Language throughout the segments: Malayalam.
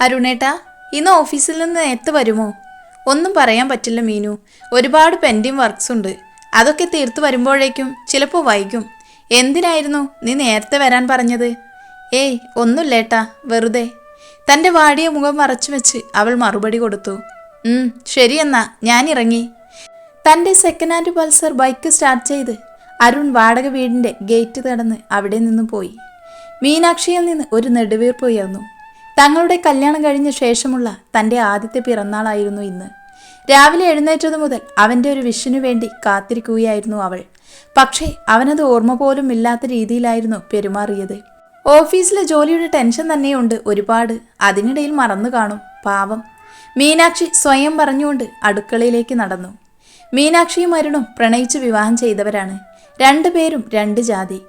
അരുണേട്ടാ ഇന്ന് ഓഫീസിൽ നിന്ന് നേരത്തെ വരുമോ? ഒന്നും പറയാൻ പറ്റില്ല മീനു. ഒരുപാട് പെൻഡിങ് വർക്ക്സ് ഉണ്ട്. അതൊക്കെ തീർത്ത് വരുമ്പോഴേക്കും ചിലപ്പോൾ വൈകും. എന്തിനായിരുന്നു നീ നേരത്തെ വരാൻ പറഞ്ഞത്? ഏയ് ഒന്നുമില്ലേട്ടാ വെറുതെ. തന്റെ വാടിയ മുഖം മറച്ചു വെച്ച് അവൾ മറുപടി കൊടുത്തു. ശരിയെന്നാ ഞാൻ ഇറങ്ങി. തന്റെ second hand Pulsar bike start ചെയ്ത് അരുൺ വാടക വീടിന്റെ ഗേറ്റ് കടന്ന് അവിടെ നിന്ന് പോയി. മീനാക്ഷിയിൽ നിന്ന് ഒരു നെടുവീർപ്പ് ഉയർന്നു. തങ്ങളുടെ കല്യാണം കഴിഞ്ഞ ശേഷമുള്ള തന്റെ ആദ്യത്തെ പിറന്നാളായിരുന്നു ഇന്ന്. രാവിലെ എഴുന്നേറ്റതു മുതൽ അവന്റെ ഒരു വിഷിനു വേണ്ടി കാത്തിരിക്കുകയായിരുന്നു അവൾ. പക്ഷേ അവനത് ഓർമ്മ പോലും ഇല്ലാത്ത രീതിയിലായിരുന്നു പെരുമാറിയത്. ഓഫീസിലെ ജോലിയുടെ ടെൻഷൻ തന്നെയുണ്ട് ഒരുപാട്. അതിനിടയിൽ മറന്നു കാണും. പാവം. മീനാക്ഷി സ്വയം പറഞ്ഞുകൊണ്ട് അടുക്കളയിലേക്ക് നടന്നു. മീനാക്ഷിയും അരുണും പ്രണയിച്ച് വിവാഹം ചെയ്തവരാണ്. രണ്ടുപേരും രണ്ട് ജാതി.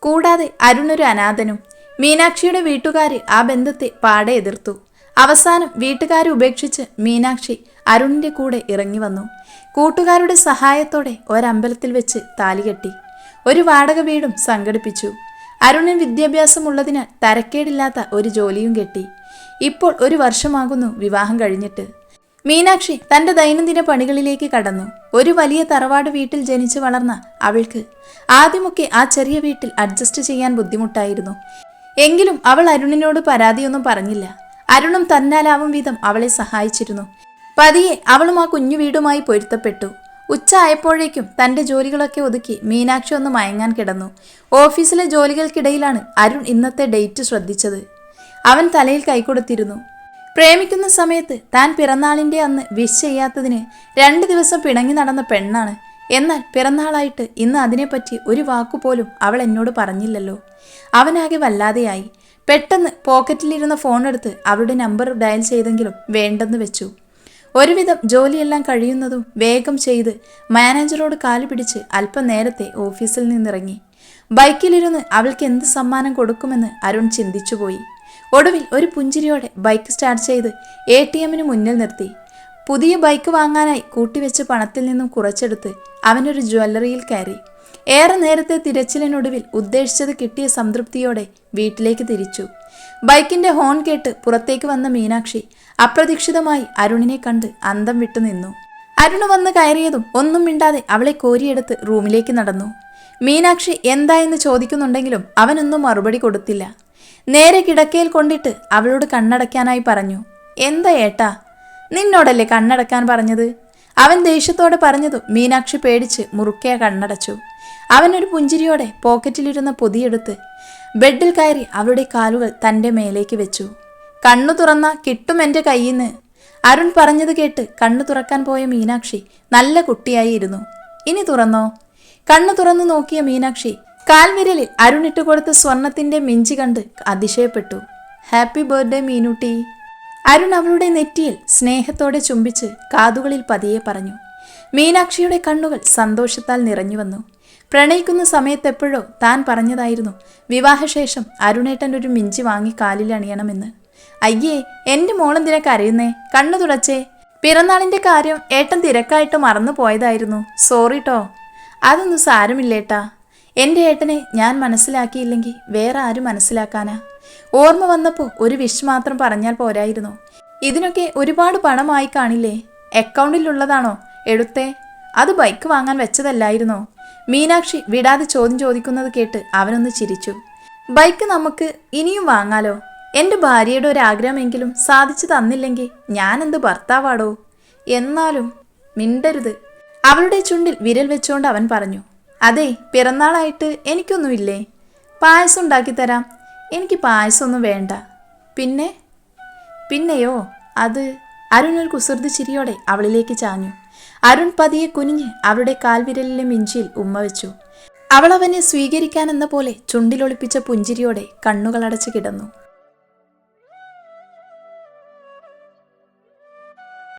കൂടാതെ അരുണൊരു അനാഥനും മീനാക്ഷിയുടെ വീട്ടുകാര് ആ ബന്ധത്തെ പാടെ എതിർത്തു. അവസാനം വീട്ടുകാരെ ഉപേക്ഷിച്ച് മീനാക്ഷി അരുണിന്റെ കൂടെ ഇറങ്ങി വന്നു. കൂട്ടുകാരുടെ സഹായത്തോടെ ഒരമ്പലത്തിൽ വെച്ച് താലികെട്ടി ഒരു വാടക വീടും സംഘടിപ്പിച്ചു. അരുണിന് വിദ്യാഭ്യാസമുള്ളതിനാൽ തരക്കേടില്ലാത്ത ഒരു ജോലിയും കെട്ടി. ഇപ്പോൾ ഒരു വർഷമാകുന്നു വിവാഹം കഴിഞ്ഞിട്ട്. മീനാക്ഷി തന്റെ ദൈനംദിന പണികളിലേക്ക് കടന്നു. ഒരു വലിയ തറവാട് വീട്ടിൽ ജനിച്ചു വളർന്ന അവൾക്ക് ആദ്യമൊക്കെ ആ ചെറിയ വീട്ടിൽ അഡ്ജസ്റ്റ് ചെയ്യാൻ ബുദ്ധിമുട്ടായിരുന്നു. എങ്കിലും അവൾ അരുണിനോട് പരാതിയൊന്നും പറഞ്ഞില്ല. അരുണും തന്നാലാവും വിധം അവളെ സഹായിച്ചിരുന്നു. പതിയെ അവളും ആ കുഞ്ഞു വീടുമായി പൊരുത്തപ്പെട്ടു. ഉച്ച ആയപ്പോഴേക്കും തന്റെ ജോലികളൊക്കെ ഒതുക്കി മീനാക്ഷി ഒന്ന് മയങ്ങാൻ കിടന്നു. ഓഫീസിലെ ജോലികൾക്കിടയിലാണ് അരുൺ ഇന്നത്തെ ഡേറ്റ് ശ്രദ്ധിച്ചത്. അവൻ തലയിൽ കൈകൊടുത്തിരുന്നു. പ്രേമിക്കുന്ന സമയത്ത് താൻ പിറന്നാളിന്റെ അന്ന് വിഷ് ചെയ്യാത്തതിന് രണ്ട് ദിവസം പിണങ്ങി നടന്ന പെണ്ണാണ്. എന്നാൽ പിറന്നാളായിട്ട് ഇന്ന് അതിനെപ്പറ്റി ഒരു വാക്കുപോലും അവൾ എന്നോട് പറഞ്ഞില്ലല്ലോ. അവനാകെ വല്ലാതെയായി. പെട്ടെന്ന് പോക്കറ്റിലിരുന്ന ഫോൺ എടുത്ത് അവളുടെ നമ്പർ ഡയൽ ചെയ്തെങ്കിലും വേണ്ടെന്ന് വെച്ചു. ഒരുവിധം ജോലിയെല്ലാം കഴിയുന്നതും വേഗം ചെയ്ത് മാനേജറോട് കാൽ പിടിച്ച് അല്പം നേരത്തെ ഓഫീസിൽ നിന്നിറങ്ങി. ബൈക്കിലിരുന്ന് അവൾക്ക് എന്ത് സമ്മാനം കൊടുക്കുമെന്ന് അരുൺ ചിന്തിച്ചുപോയി. ഒടുവിൽ ഒരു പുഞ്ചിരിയോടെ ബൈക്ക് സ്റ്റാർട്ട് ചെയ്ത് എ ടി എമ്മിന് മുന്നിൽ നിർത്തി. പുതിയ ബൈക്ക് വാങ്ങാനായി കൂട്ടിവെച്ച പണത്തിൽ നിന്നും കുറച്ചെടുത്ത് അവനൊരു ജ്വല്ലറിയിൽ കയറി. ഏറെ നേരത്തെ തിരച്ചിലിനൊടുവിൽ ഉദ്ദേശിച്ചത് കിട്ടിയ സംതൃപ്തിയോടെ വീട്ടിലേക്ക് തിരിച്ചു. ബൈക്കിന്റെ ഹോൺ കേട്ട് പുറത്തേക്ക് വന്ന മീനാക്ഷി അപ്രതീക്ഷിതമായി അരുണിനെ കണ്ട് അന്തം വിട്ടു നിന്നു. അരുണ് വന്ന് കയറിയതും ഒന്നും മിണ്ടാതെ അവളെ കോരിയെടുത്ത് റൂമിലേക്ക് നടന്നു. മീനാക്ഷി എന്താ എന്ന് ചോദിക്കുന്നുണ്ടെങ്കിലും അവനൊന്നും മറുപടി കൊടുത്തില്ല. നേരെ കിടക്കയിൽ കൊണ്ടിട്ട് അവളോട് കണ്ണടയ്ക്കാനായി പറഞ്ഞു എന്താ ഏട്ടാ നിന്നോടല്ലേ കണ്ണടക്കാൻ പറഞ്ഞത്? അവൻ ദേഷ്യത്തോടെ പറഞ്ഞതു മീനാക്ഷി പേടിച്ച് മുറുക്കെ കണ്ണടച്ചു. അവനൊരു പുഞ്ചിരിയോടെ പോക്കറ്റിലിരുന്ന പൊതിയെടുത്ത് ബെഡിൽ കയറി അവളുടെ കാലുകൾ തന്റെ മേലേക്ക് വെച്ചു. കണ്ണു തുറന്ന കിട്ടും എന്റെ കയ്യിൽ നിന്ന് അരുൺ പറഞ്ഞത് കേട്ട് കണ്ണു തുറക്കാൻ പോയ മീനാക്ഷി നല്ല കുട്ടിയായി ഇരുന്നു ഇനി തുറന്നോ? കണ്ണു തുറന്നു നോക്കിയ മീനാക്ഷി കാൽവിരലിൽ അരുൺ ഇട്ടുകൊടുത്ത സ്വർണത്തിന്റെ മിഞ്ചി കണ്ട് അതിശയപ്പെട്ടു. Happy birthday Meenutty. അരുൺ അവളുടെ നെറ്റിയിൽ സ്നേഹത്തോടെ ചുംബിച്ച് കാതുകളിൽ പതിയെ പറഞ്ഞു മീനാക്ഷിയുടെ കണ്ണുകൾ സന്തോഷത്താൽ നിറഞ്ഞു വന്നു. പ്രണയിക്കുന്ന സമയത്തെപ്പോഴോ താൻ പറഞ്ഞതായിരുന്നു വിവാഹശേഷം അരുണേട്ടൻ ഒരു മിഞ്ചി വാങ്ങി കാലിൽ അണിയണമെന്ന്. അയ്യേ എന്റെ മോളെന്തിനെ കരയുന്നേ? കണ്ണു തുടച്ചേ. പിറന്നാളിന്റെ കാര്യം ഏട്ടൻ തിരക്കായിട്ട് മറന്നു പോയതായിരുന്നു. സോറിട്ടോ അതൊന്നും സാരമില്ലേട്ടാ. എന്റെ ഏട്ടനെ ഞാൻ മനസ്സിലാക്കിയില്ലെങ്കിൽ വേറെ ആരും മനസ്സിലാക്കാനാ. ഓർമ്മ വന്നപ്പോൾ ഒരു വിഷ് മാത്രം പറഞ്ഞാൽ പോരായിരുന്നു. ഇതിനൊക്കെ ഒരുപാട് പണമായി കാണില്ലേ? അക്കൗണ്ടിലുള്ളതാണോ? എടുത്തേ അത് ബൈക്ക് വാങ്ങാൻ വെച്ചതല്ലായിരുന്നോ? മീനാക്ഷി വിടാതെ ചോദ്യം ചോദിക്കുന്നത് കേട്ട് അവനൊന്ന് ചിരിച്ചു. ബൈക്ക് നമുക്ക് ഇനിയും വാങ്ങാലോ? എന്റെ ഭാര്യയുടെ ഒരു ആഗ്രഹമെങ്കിലും സാധിച്ചു തന്നില്ലെങ്കിൽ ഞാനെന്ത് ഭർത്താവാടോ? എന്നാലും മിണ്ടരുത്. അവളുടെ ചുണ്ടിൽ വിരൽ വെച്ചുകൊണ്ട് അവൻ പറഞ്ഞു അതെ പിറന്നാളായിട്ട് എനിക്കൊന്നുമില്ലേ? പായസം ഉണ്ടാക്കി തരാം എനിക്ക് പായസമൊന്നും വേണ്ട. പിന്നെ? പിന്നെയോ? അത് അരുൺ ഒരു കുസൃതി ചിരിയോടെ അവളിലേക്ക് ചാഞ്ഞു. അരുൺ പതിയെ കുനിഞ്ഞ് അവളുടെ കാൽവിരലിലെ മിഞ്ചിയിൽ ഉമ്മ വെച്ചു. അവൾ അവനെ സ്വീകരിക്കാനെന്ന പോലെ ചുണ്ടിലൊളിപ്പിച്ച പുഞ്ചിരിയോടെ കണ്ണുകളടച്ച് കിടന്നു.